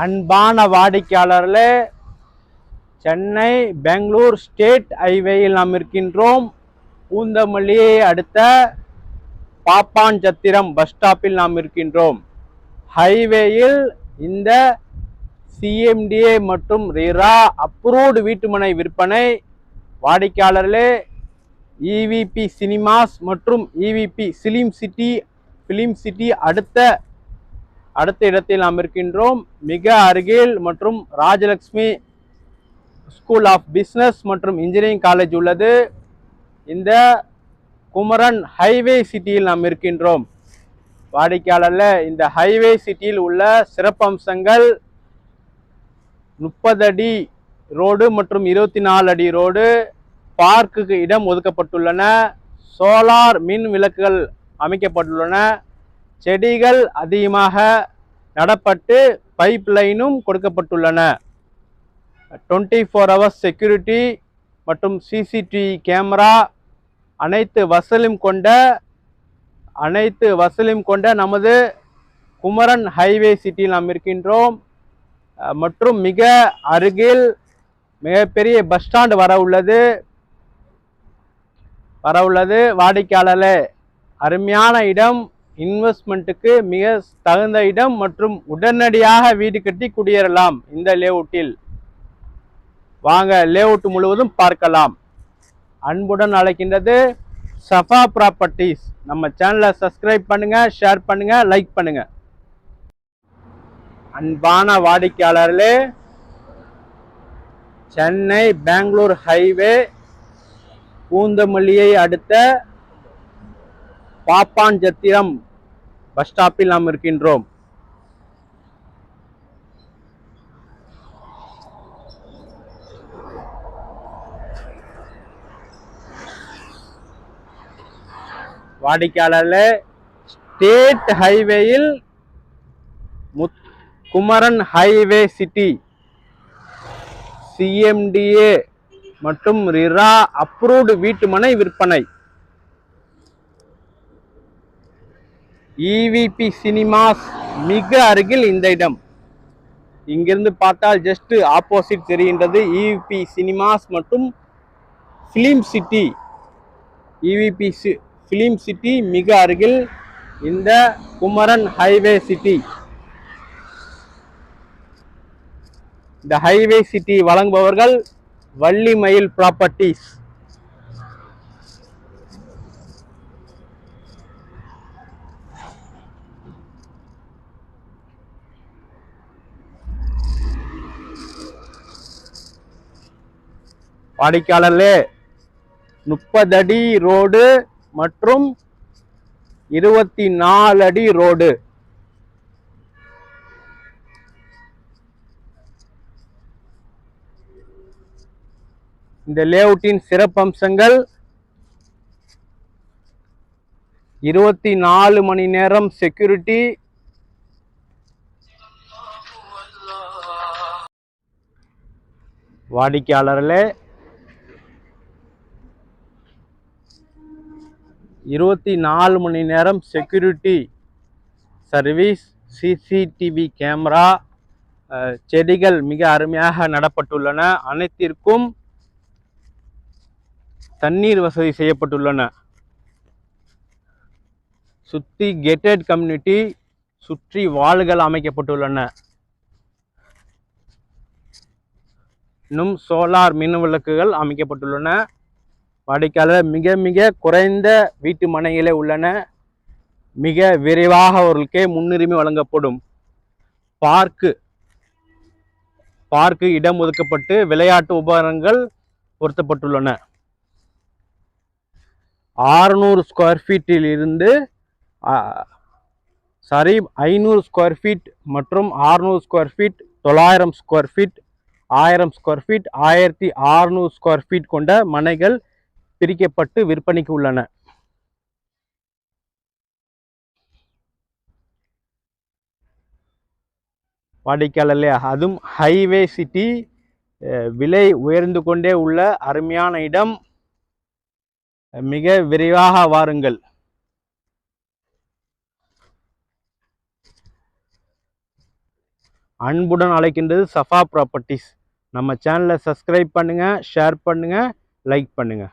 அன்பான வாடிக்கையாளர்களே சென்னை பெங்களூர் ஸ்டேட் ஹைவேயில் நாம் இருக்கின்றோம். பூந்தமல்லியை அடுத்த பாப்பான் சத்திரம் பஸ் ஸ்டாப்பில் நாம் இருக்கின்றோம். ஹைவேயில் இந்த சிஎம்டிஏ மற்றும் ரிரா அப்ரூவ்டு வீட்டுமனை விற்பனை. வாடிக்கையாளர்களே இவிபி சினிமாஸ் மற்றும் EVP film city film city அடுத்த அடுத்த இடத்தில் நாம் இருக்கின்றோம் மிக அருகில் மற்றும் ராஜலக்ஷ்மி ஸ்கூல் ஆஃப் பிஸ்னஸ் மற்றும் இன்ஜினியரிங் காலேஜ் உள்ளது. இந்த குமரன் ஹைவே சிட்டியில் நாம் இருக்கின்றோம். வாடிக்கையாளரில் இந்த ஹைவே சிட்டியில் உள்ள சிறப்பம்சங்கள் முப்பது அடி ரோடு மற்றும் இருபத்தி நாலு அடி ரோடு பார்க்குக்கு இடம் ஒதுக்கப்பட்டுள்ளன. சோலார் மின் விளக்குகள் அமைக்கப்பட்டுள்ளன. செடிகள் அதிகமாக நடப்பட்டு பைப் லைனும் கொடுக்கப்பட்டுள்ளன. டுவெண்ட்டி ஃபோர் ஹவர்ஸ் செக்யூரிட்டி மற்றும் சிசிடிவி கேமரா அனைத்து வசலும் கொண்ட அனைத்து வசலும் கொண்ட நமது குமரன் ஹைவே சிட்டியில் நாம் இருக்கின்றோம். மற்றும் மிக அருகில் மிகப்பெரிய பஸ் ஸ்டாண்ட் வர உள்ளது. வர உள்ளது. வாடிக்கையாளர்களே அருமையான இடம். இன்வெஸ்ட்மெண்ட்டுக்கு மிக தகுந்த இடம் மற்றும் உடனடியாக வீடு கட்டி குடியேறலாம் இந்த லேஅவுட்டில். வாங்க லேஅவுட் முழுவதும் பார்க்கலாம். அன்புடன் அழைக்கின்றது சஃபா ப்ராப்பர்ட்டிஸ். நம்ம சேனலை சப்ஸ்கிரைப் பண்ணுங்கள் ஷேர் பண்ணுங்கள் லைக் பண்ணுங்கள் அன்பான வாடிக்கையாளர்களே சென்னை பெங்களூர் ஹைவே பூந்தமல்லியை அடுத்த பாப்பான் ஜத்திரம் பஸ் ஸ்டாப்பில் நாம் இருக்கின்றோம். வாடிக்கையாளர்ல ஸ்டேட் ஹைவேயில் Muthukumaran highway city CMDA மற்றும் ரிரா அப்ரூவ்டு வீட்டுமனை விற்பனை. இவிபி சினிமாஸ் மிக அருகில் இந்த இடம். இங்கிருந்து பார்த்தால் ஜஸ்ட் ஆப்போசிட் தெரிகின்றது. இவிபி சினிமாஸ் மற்றும் film city EVP film city மிக அருகில் இந்த குமரன் ஹைவே சிட்டி இந்த ஹைவே சிட்டி வழங்குபவர்கள் வள்ளிமயில் ப்ராப்பர்ட்டிஸ் வாடிக்கையாளர்களே முப்பது அடி ரோடு மற்றும் இருபத்தி நாலு அடி ரோடு. இந்த லேஅவுட்டின் சிறப்பம்சங்கள் இருபத்தி நாலு மணி நேரம் செக்யூரிட்டி. வாடிக்கையாளர்களே இருபத்தி நாலு மணி நேரம் செக்யூரிட்டி சர்வீஸ் சிசிடிவி கேமரா செடிகள் மிக அருமையாக நடப்பட்டுள்ளன. அனைத்திற்கும் தண்ணீர் வசதி செய்யப்பட்டுள்ளன. சுற்றி கெட்டட் கம்யூனிட்டி சுற்றி வாள்கள் அமைக்கப்பட்டுள்ளன. இன்னும் சோலார் மின் விளக்குகள் அமைக்கப்பட்டுள்ளன. வாடிக்கையாளர் மிக மிக குறைந்த வீட்டு மனைகளே உள்ளன. மிக விரைவாக அவர்களுக்கே முன்னுரிமை வழங்கப்படும். பார்க்கு பார்க்கு இடம் ஒதுக்கப்பட்டு விளையாட்டு உபகரணங்கள் பொருத்தப்பட்டுள்ளன. ஆறுநூறு ஸ்கொயர் ஃபீட்டில் இருந்து சாரி ஐநூறு ஸ்கொயர் ஃபீட் மற்றும் ஆறுநூறு ஸ்கொயர் ஃபீட் தொள்ளாயிரம் ஸ்கொயர் ஃபீட் ஆயிரம் ஸ்கொயர் ஃபீட் ஆயிரத்தி ஆறுநூறு ஸ்கொயர் ஃபீட் கொண்ட மனைகள் பிரிக்கப்பட்டு விற்பனைக்கு உள்ளன. வாடிக்கையாளர்லையா அதுவும் ஹைவே சிட்டி விலை உயர்ந்து கொண்டே உள்ள அருமையான இடம். மிக விரைவாக வாருங்கள். அன்புடன் அழைக்கின்றது சஃபா ப்ராப்பர்ட்டிஸ். நம்ம சேனலை சப்ஸ்கிரைப் பண்ணுங்கள் ஷேர் பண்ணுங்கள் லைக் பண்ணுங்கள்